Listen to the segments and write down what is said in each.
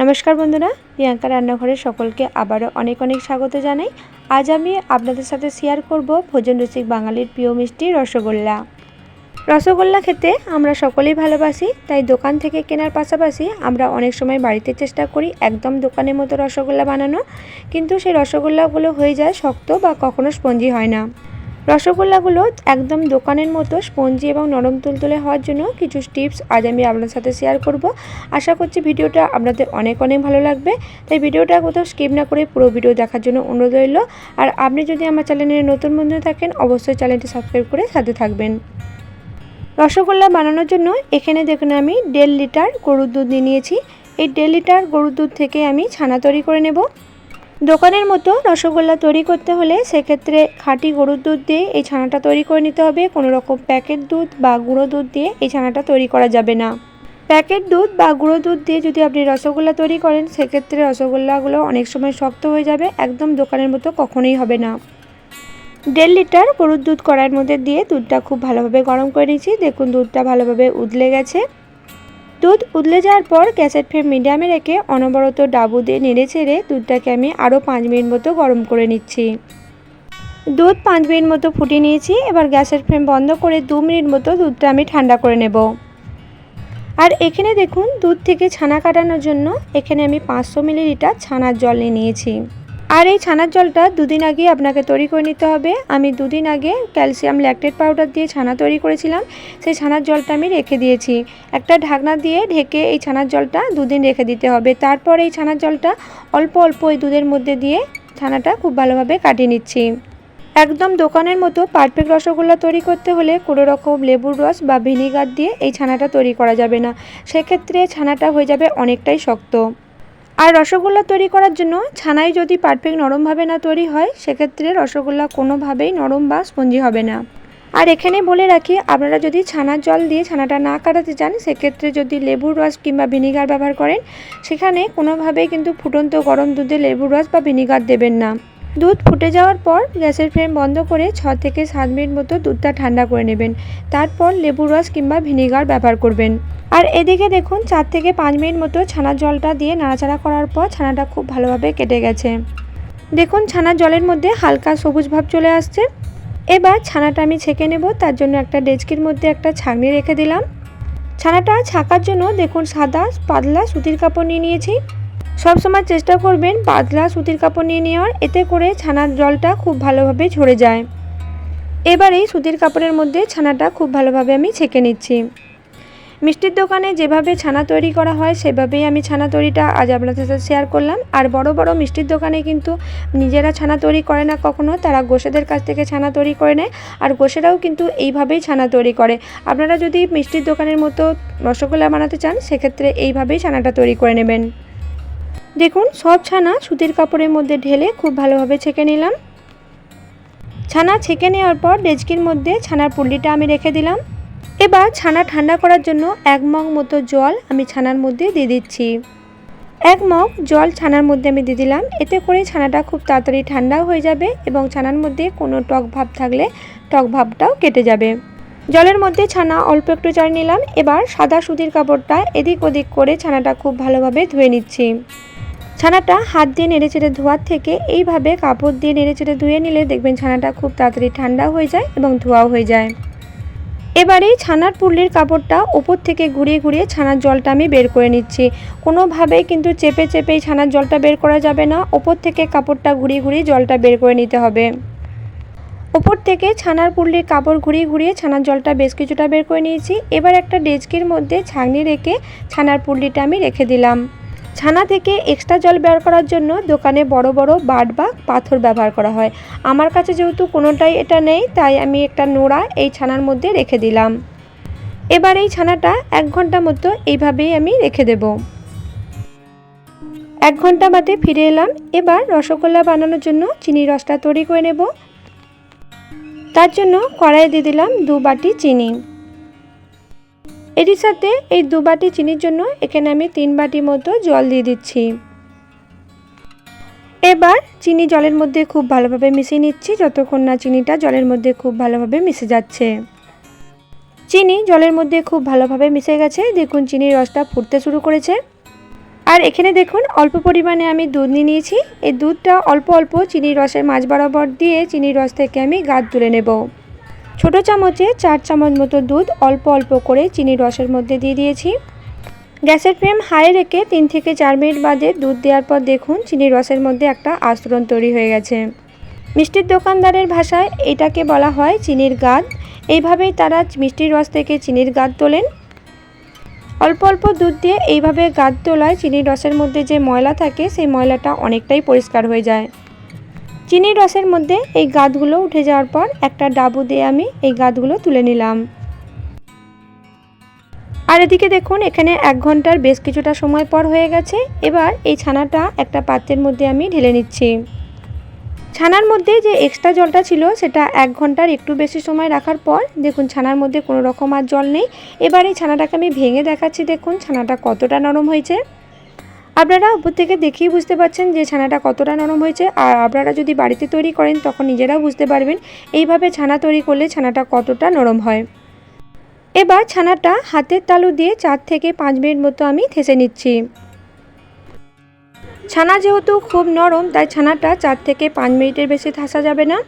নমস্কার বন্ধুরা, প্রিয়াঙ্কা রান্নাঘরে সকলকে আবারও অনেক অনেক স্বাগত জানাই। আজ আমি আপনাদের সাথে শেয়ার করব ভোজন রসিক বাঙালির প্রিয় মিষ্টি রসগোল্লা। রসগোল্লা খেতে আমরা সকলেই ভালোবাসি, তাই দোকান থেকে কেনার পাশাপাশি আমরা অনেক সময় বাড়িতে চেষ্টা করি একদম দোকানের মতো রসগোল্লা বানানো। কিন্তু সেই রসগোল্লাগুলো হয়ে যায় শক্ত বা কখনো স্পঞ্জি হয় না। রসগোল্লাগুলো একদম দোকানের মতো স্পঞ্জি এবং নরম তুলতুলে হওয়ার জন্য কিছু টিপস আজ আমি আপনার সাথে শেয়ার করব। আশা করছি ভিডিওটা আপনাদের অনেক অনেক ভালো লাগবে। তাই ভিডিওটা কোথাও স্কিপ না করে পুরো ভিডিও দেখার জন্য অনুরোধ রইল। আর আপনি যদি আমার চ্যানেলে নতুন বন্ধু থাকেন, অবশ্যই চ্যানেলটি সাবস্ক্রাইব করে সাথে থাকবেন। রসগোল্লা বানানোর জন্য এখানে দেখুন আমি দেড় লিটার গরুর দুধ নিয়ে নিয়েছি। এই দেড় লিটার গরুর দুধ থেকে আমি ছানা তৈরি করে নেব। দোকানের মতো রসগোল্লা তৈরি করতে হলে সেক্ষেত্রে খাঁটি গরুর দুধ দিয়ে এই ছানাটা তৈরি করে নিতে হবে। কোনো রকম প্যাকেট দুধ বা গুঁড়ো দুধ দিয়ে এই ছানাটা তৈরি করা যাবে না। প্যাকেট দুধ বা গুঁড়ো দুধ দিয়ে যদি আপনি রসগোল্লা তৈরি করেন, সেক্ষেত্রে রসগোল্লাগুলো অনেক সময় শক্ত হয়ে যাবে, একদম দোকানের মতো কখনোই হবে না। দেড় লিটার গরুর দুধ কড়াইয়ের মধ্যে দিয়ে দুধটা খুব ভালোভাবে গরম করে নিয়েছি। দেখুন দুধটা ভালোভাবে উদলে গেছে। দুধ উদলে যাওয়ার পর গ্যাসের ফ্লেম মিডিয়ামে রেখে অনবরত ডাবু দিয়ে নেড়ে ছেড়ে দুধটাকে আমি আরও পাঁচ মিনিট মতো গরম করে নিচ্ছি। দুধ পাঁচ মিনিট মতো ফুটিয়ে নিয়েছি, এবার গ্যাসের ফ্লেম বন্ধ করে দু মিনিট মতো দুধটা আমি ঠান্ডা করে নেব। আর এখানে দেখুন, দুধ থেকে ছানা কাটানোর জন্য এখানে আমি পাঁচশো মিলিলিটার ছানার জল নিয়ে নিয়েছি। আর এই ছানার জলটা দুদিন আগে আপনাকে তৈরি করে নিতে হবে। আমি দুদিন আগে ক্যালসিয়াম ল্যাকটেড পাউডার দিয়ে ছানা তৈরি করেছিলাম। সেই ছানার জলটা আমি রেখে দিয়েছি। একটা ঢাকনা দিয়ে ঢেকে এই ছানার জলটা দুদিন রেখে দিতে হবে। তারপর এই ছানার জলটা অল্প অল্প এই দুধের মধ্যে দিয়ে ছানাটা খুব ভালোভাবে কাটিয়ে নিচ্ছি। একদম দোকানের মতো পারফেক্ট রসগোল্লা তৈরি করতে হলে কোনো রকম লেবুর রস বা ভিনিগার দিয়ে এই ছানাটা তৈরি করা যাবে না। সেক্ষেত্রে ছানাটা হয়ে যাবে অনেকটাই শক্ত। আর রসগোল্লা তৈরি করার জন্য ছানাই যদি পারফেক্ট নরমভাবে না তৈরি হয়, সেক্ষেত্রে রসগোল্লা কোনোভাবেই নরম বা স্পঞ্জি হবে না। আর এখানে বলে রাখি, আপনারা যদি ছানার জল দিয়ে ছানাটা না কাটাতে চান, সেক্ষেত্রে যদি লেবুর রস কিংবা ভিনিগার ব্যবহার করেন, সেখানে কোনোভাবেই কিন্তু ফুটন্ত গরম দুধে লেবুর রস বা ভিনিগার দেবেন না। দুধ ফুটে যাওয়ার পর গ্যাসের ফ্লেম বন্ধ করে ছ থেকে সাত মিনিট মতো দুধটা ঠান্ডা করে নেবেন। তারপর লেবুর রস কিংবা ভিনিগার ব্যবহার করবেন। আর এদিকে দেখুন, চার থেকে পাঁচ মিনিট মতো ছানার জলটা দিয়ে নাড়াচাড়া করার পর ছানাটা খুব ভালোভাবে কেটে গেছে। দেখুন ছানার জলের মধ্যে হালকা সবুজ ভাব চলে আসছে। এবার ছানাটা আমি ছেঁকে নেব, তার জন্য একটা ডেচকির মধ্যে একটা ছাঁকনি রেখে দিলাম। ছানাটা ছাকার জন্য দেখুন, সাদা পাতলা সুতির কাপড় নিয়ে নিয়েছি। সব সময় চেষ্টা করবেন পাতলা সুতির কাপড় নিয়ে নেওয়ার, এতে করে ছানার জলটা খুব ভালোভাবে ঝরে যায়। এবার এই সুতির কাপড়ের মধ্যে ছানাটা খুব ভালোভাবে আমি ছেঁকে নিচ্ছি। মিষ্টির দোকানে যেভাবে ছানা তৈরি করা হয়, সেভাবেই আমি ছানা তৈরিটা আজ আপনাদের সাথে শেয়ার করলাম। আর বড় বড় মিষ্টির দোকানে কিন্তু নিজেরা ছানা তৈরি করে না কখনো, তারা গোসেদের কাছ থেকে ছানা তৈরি করে নেয়। আর গোসেরাও কিন্তু এইভাবেই ছানা তৈরি করে। আপনারা যদি মিষ্টির দোকানের মতো রসগোল্লা বানাতে চান, সেক্ষেত্রে এইভাবেই ছানাটা তৈরি করে নেবেন। দেখুন, সব ছানা সুতির কাপড়ের মধ্যে ঢেলে খুব ভালোভাবে ছেঁকে নিলাম। ছানা ছেঁকে নেওয়ার পর ডেচকির মধ্যে ছানার পুল্লিটা আমি রেখে দিলাম। এবার ছানা ঠান্ডা করার জন্য এক মগ মতো জল আমি ছানার মধ্যে দিয়ে দিচ্ছি। এক মগ জল ছানার মধ্যে আমি দিয়ে দিলাম। এতে করে ছানাটা খুব তাড়াতাড়ি ঠান্ডাও হয়ে যাবে এবং ছানার মধ্যে কোনো টক ভাব থাকলে টক ভাবটাও কেটে যাবে। জলের মধ্যে ছানা অল্প একটু চাল নিলাম। এবার সাদা সুতির কাপড়টা এদিক ওদিক করে ছানাটা খুব ভালোভাবে ধুয়ে নিচ্ছি। ছানাটা হাত দিয়ে নেড়ে চেড়ে ধোয়ার থেকে এইভাবে কাপড় দিয়ে নেড়ে চেড়ে ধুয়ে নিলে দেখবেন ছানাটা খুব তাড়াতাড়ি ঠান্ডা হয়ে যায় এবং ধোয়াও হয়ে যায়। এবারে ছানার পুল্লির কাপড়টা ওপর থেকে ঘুরিয়ে ঘুরিয়ে ছানার জলটা আমি বের করে নিচ্ছি। কোনোভাবেই কিন্তু চেপে চেপেই ছানার জলটা বের করা যাবে না, ওপর থেকে কাপড়টা ঘুরিয়ে ঘুরিয়ে জলটা বের করে নিতে হবে। ওপর থেকে ছানার পুল্লির কাপড় ঘুরিয়ে ঘুরিয়ে ছানার জলটা বেশ কিছুটা বের করে নিয়েছি। এবার একটা ডেচকির মধ্যে ছাঁকনি রেখে ছানার পুল্লিটা আমি রেখে দিলাম। ছানা থেকে এক্সট্রা জল বের করার জন্য দোকানে বড় বড় বাট বা পাথর ব্যবহার করা হয়। আমার কাছে যেহেতু কোনোটাই এটা নেই, তাই আমি একটা নোড়া এই ছানার মধ্যে রেখে দিলাম। এবার এই ছানাটা এক ঘণ্টা মতো এইভাবেই আমি রেখে দেব। এক ঘণ্টা বাদে ফিরে এলাম। এবার রসগোল্লা বানানোর জন্য চিনির রসটা তৈরি করে নেব। তার জন্য কড়াই দিয়ে দিলাম দু বাটি চিনি। এটির সাথে এই দু বাটি চিনির জন্য এখানে আমি তিন বাটি মতো জল দিয়ে দিচ্ছি। এবার চিনি জলের মধ্যে খুব ভালোভাবে মিশিয়ে নিচ্ছি, যতক্ষণ না চিনিটা জলের মধ্যে খুব ভালোভাবে মিশে যাচ্ছে। চিনি জলের মধ্যে খুব ভালোভাবে মিশে গেছে, দেখুন চিনির রসটা ফুটতে শুরু করেছে। আর এখানে দেখুন, অল্প পরিমাণে আমি দুধ নিয়ে নিয়েছি। এই দুধটা অল্প অল্প চিনির রসের মাঝ বরাবর দিয়ে চিনির রস থেকে আমি গাদ তুলে নেব। ছোট চামচে চার চামচ মতো দুধ অল্প অল্প করে চিনির রসের মধ্যে দিয়ে দিয়েছি। গ্যাসের ফ্লেম হাই রেখে তিন থেকে চার মিনিট বাদে দুধ দেওয়ার পর দেখুন চিনির রসের মধ্যে একটা আস্তরণ তৈরি হয়ে গেছে। মিষ্টির দোকানদারের ভাষায় এটাকে বলা হয় চিনির গাদ। এইভাবেই তারা মিষ্টির রস থেকে চিনির গাদ তোলেন। অল্প অল্প দুধ দিয়ে এইভাবে গাদ তোলায় চিনির রসের মধ্যে যে ময়লা থাকে, সেই ময়লাটা অনেকটাই পরিষ্কার হয়ে যায়। চিনির রসের মধ্যে এই গাদগুলো উঠে যাওয়ার পর একটা ডাবু দিয়ে আমি এই গাদগুলো তুলে নিলাম। আর এদিকে দেখুন, এখানে এক ঘণ্টার বেশ কিছুটা সময় পর হয়ে গেছে। এবার এই ছানাটা একটা পাত্রের মধ্যে আমি ঢেলে নিচ্ছি। ছানার মধ্যে যে এক্সট্রা জলটা ছিল, সেটা এক ঘণ্টার একটু বেশি সময় রাখার পর দেখুন, ছানার মধ্যে কোনো রকম আর জল নেই। এবার এই ছানাটাকে আমি ভেঙে দেখাচ্ছি, দেখুন, ছানাটা কতটা নরম হয়েছে। আপনারা উপর থেকে দেখেই বুঝতে পারছেন যে ছানাটা কতটা নরম হয়েছে। আর আপনারা যদি বাড়িতে তৈরি করেন, তখন নিজেরাও বুঝতে পারবেন এইভাবে ছানা তৈরি করলে ছানাটা কতটা নরম হয়। এবার ছানাটা হাতের তালু দিয়ে চার থেকে পাঁচ মিনিট মতো আমি থেসে নিচ্ছি। ছানা যেহেতু খুব নরম, তাই ছানাটা চার থেকে পাঁচ মিনিটের বেশি থাসা যাবে না।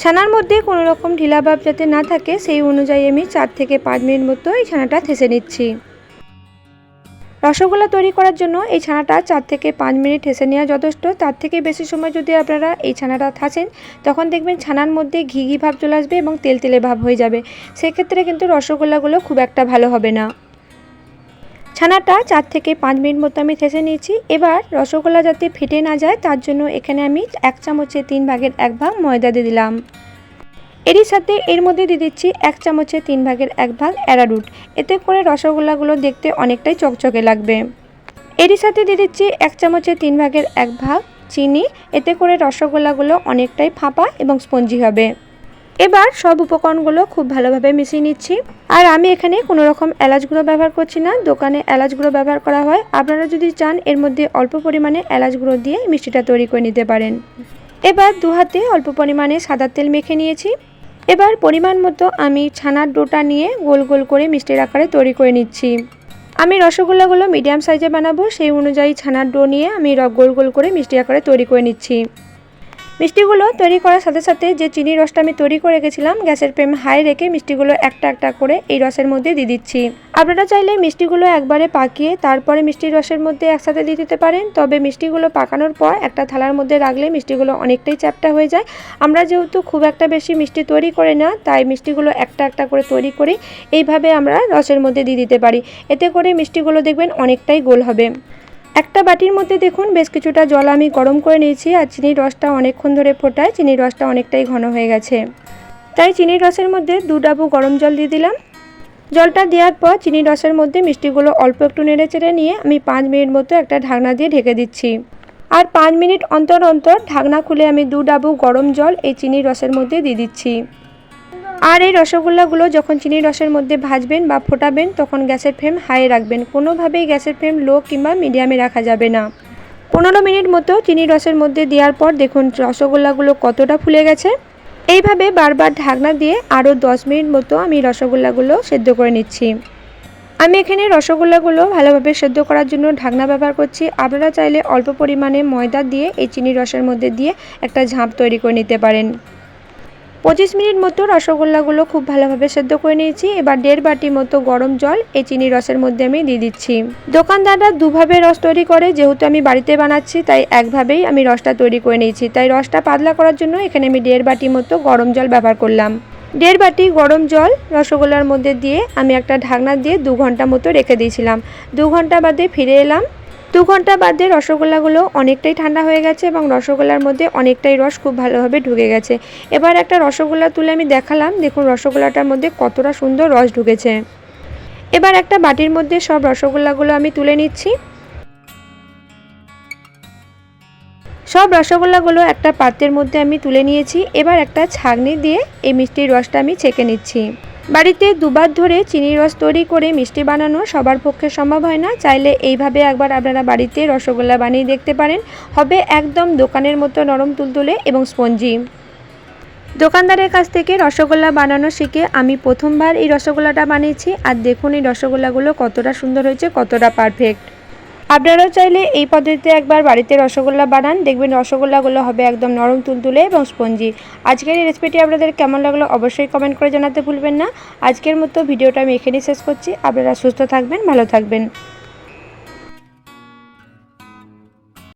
ছানার মধ্যে কোনো রকম ঢিলাভাব যাতে না থাকে, সেই অনুযায়ী আমি চার থেকে পাঁচ মিনিট মতো এই ছানাটা থেসে নিচ্ছি। রসগোল্লা তৈরি করার জন্য এই ছানাটা চার থেকে পাঁচ মিনিট ঠেসে নেওয়া যথেষ্ট। তার থেকে বেশি সময় যদি আপনারা এই ছানাটা থাসেন, তখন দেখবেন ছানার মধ্যে ঘি ঘি ভাব চলে আসবে এবং তেল তেলে ভাব হয়ে যাবে। সেক্ষেত্রে কিন্তু রসগোল্লাগুলো খুব একটা ভালো হবে না। ছানাটা চার থেকে পাঁচ মিনিট মতো আমি থেসে নিয়েছি। এবার রসগোল্লা যাতে ফেটে না যায়, তার জন্য এখানে আমি এক চামচে তিন ভাগের এক ভাগ ময়দা দিয়ে দিলাম। এরই সাথে এর মধ্যে দিয়ে দিচ্ছি এক চামচে তিন ভাগের এক ভাগ অ্যারারুট। এতে করে রসগোল্লাগুলো দেখতে অনেকটাই চকচকে লাগবে। এরই সাথে দিয়ে দিচ্ছি এক চামচে তিন ভাগের এক ভাগ চিনি। এতে করে রসগোল্লাগুলো অনেকটাই ফাঁপা এবং স্পঞ্জি হবে। এবার সব উপকরণগুলো খুব ভালোভাবে মিশিয়ে নিচ্ছি। আর আমি এখানে কোনো রকম এলাচ গুঁড়ো ব্যবহার করছি না। দোকানে এলাচ গুঁড়ো ব্যবহার করা হয়। আপনারা যদি চান, এর মধ্যে অল্প পরিমাণে এলাচ গুঁড়ো দিয়ে মিষ্টিটা তৈরি করে নিতে পারেন। এবার দু হাতে অল্প পরিমাণে সাদা তেল মেখে নিয়েছি। এবার পরিমাণ মতো আমি ছানার ডোটা নিয়ে গোল গোল করে মিষ্টির আকারে তৈরি করে নিচ্ছি। আমি রসগোল্লাগুলো মিডিয়াম সাইজে বানাবো, সেই অনুযায়ী ছানার ডো নিয়ে আমি গোল গোল করে মিষ্টি আকারে তৈরি করে নিচ্ছি। মিষ্টিগুলো তৈরি করার সাথে সাথে যে চিনির রসটা আমি তৈরি করে রেখেছিলাম, গ্যাসের ফ্লেম হাই রেখে মিষ্টিগুলো একটা একটা করে এই রসের মধ্যে দিয়ে দিচ্ছি। আপনারা চাইলে মিষ্টিগুলো একবারে পাকিয়ে তারপরে মিষ্টির রসের মধ্যে একসাথে দিয়ে দিতে পারেন। তবে মিষ্টিগুলো পাকানোর পর একটা থালার মধ্যে রাখলে মিষ্টিগুলো অনেকটাই চ্যাপটা হয়ে যায়। আমরা যেহেতু খুব একটা বেশি মিষ্টি তৈরি করে না, তাই মিষ্টিগুলো একটা একটা করে তৈরি করে এইভাবে আমরা রসের মধ্যে দিয়ে দিতে পারি। এতে করে মিষ্টিগুলো দেখবেন অনেকটাই গোল হবে। একটা বাটির মধ্যে দেখুন বেশ কিছুটা জল আমি গরম করে নিয়েছি আর চিনির রসটা অনেকক্ষণ ধরে ফোটায়। চিনির রসটা অনেকটাই ঘন হয়ে গেছে। তাই চিনির রসের মধ্যে দু ডাবু গরম জল দিয়ে দিলাম। জলটা দেওয়ার পর চিনির রসের মধ্যে মিষ্টিগুলো অল্প একটু নেড়ে চেড়ে নিয়ে আমি পাঁচ মিনিট মতো একটা ঢাকনা দিয়ে ঢেকে দিচ্ছি। আর পাঁচ মিনিট অন্তর অন্তর ঢাকনা খুলে আমি দু ডাবু গরম জল এই চিনির রসের মধ্যে দিয়ে দিচ্ছি। আর এই রসগোল্লাগুলো যখন চিনির রসের মধ্যে ভাজবেন বা ফোটাবেন, তখন গ্যাসের ফ্লেম হাই রাখবেন। কোনোভাবেই গ্যাসের ফ্লেম লো কিংবা মিডিয়ামে রাখা যাবে না। পনেরো মিনিট মতো চিনির রসের মধ্যে দেওয়ার পর দেখুন রসগোল্লাগুলো কতটা ফুলে গেছে। এইভাবে বারবার ঢাকনা দিয়ে আরও দশ মিনিট মতো আমি রসগোল্লাগুলো সেদ্ধ করে নিচ্ছি। আমি এখানে রসগোল্লাগুলো ভালোভাবে সেদ্ধ করার জন্য ঢাকনা ব্যবহার করছি। আপনারা চাইলে অল্প পরিমাণে ময়দা দিয়ে এই চিনির রসের মধ্যে দিয়ে একটা ঝাঁপ তৈরি করে নিতে পারেন। পঁচিশ মিনিট মতো রসগোল্লাগুলো খুব ভালোভাবে সেদ্ধ করে নিয়েছি। এবার দেড় বাটি মতো গরম জল এই চিনি রসের মধ্যে আমি দিয়ে দিচ্ছি। দোকানদাররা দুভাবে রস তৈরি করে, যেহেতু আমি বাড়িতে বানাচ্ছি, তাই একভাবেই আমি রসটা তৈরি করে নিয়েছি। তাই রসটা পাতলা করার জন্য এখানে আমি দেড় বাটি মতো গরম জল ব্যবহার করলাম। দেড় বাটি গরম জল রসগোল্লার মধ্যে দিয়ে আমি একটা ঢাকনা দিয়ে দু ঘণ্টা মতো রেখে দিয়েছিলাম। দু ঘণ্টা বাদে ফিরে এলাম। দু ঘণ্টা বাদে রসগোল্লাগুলো অনেকটাই ঠান্ডা হয়ে গেছে এবং রসগোল্লার মধ্যে অনেকটাই রস খুব ভালোভাবে ঢুকে গেছে। এবার একটা রসগোল্লা তুলে আমি দেখালাম। দেখুন রসগোল্লাটার মধ্যে কতটা সুন্দর রস ঢুকেছে। এবার একটা বাটির মধ্যে সব রসগোল্লাগুলো আমি তুলে নিচ্ছি। সব রসগোল্লাগুলো একটা পাত্রের মধ্যে আমি তুলে নিয়েছি। এবার একটা ছাগনি দিয়ে এই মিষ্টির রসটা আমি ছেঁকে নিচ্ছি। বাড়িতে দুবার ধরে চিনির রস তৈরি করে মিষ্টি বানানো সবার পক্ষে সম্ভব হয় না। চাইলে এইভাবে একবার আপনারা বাড়িতে রসগোল্লা বানিয়ে দেখতে পারেন। হবে একদম দোকানের মতো নরম তুলতুলে এবং স্পঞ্জি। দোকানদারের কাছ থেকে রসগোল্লা বানানো শিখে আমি প্রথমবার এই রসগোল্লাটা বানিয়েছি। আর দেখুন এই রসগোল্লাগুলো কতটা সুন্দর হয়েছে, কতটা পারফেক্ট আপনারাও চাইলে এই পদ্ধতিতে একবার বাড়িতে রসগোল্লা বানান। দেখবেন রসগোল্লাগুলো হবে একদম নরম তুলতুলে এবং স্পঞ্জি। আজকের এই রেসিপিটি আপনাদের কেমন লাগল অবশ্যই কমেন্ট করে জানাতে ভুলবেন না। আজকের মতো ভিডিওটা আমি এখানেই শেষ করছি। আপনারা সুস্থ থাকবেন, ভালো থাকবেন।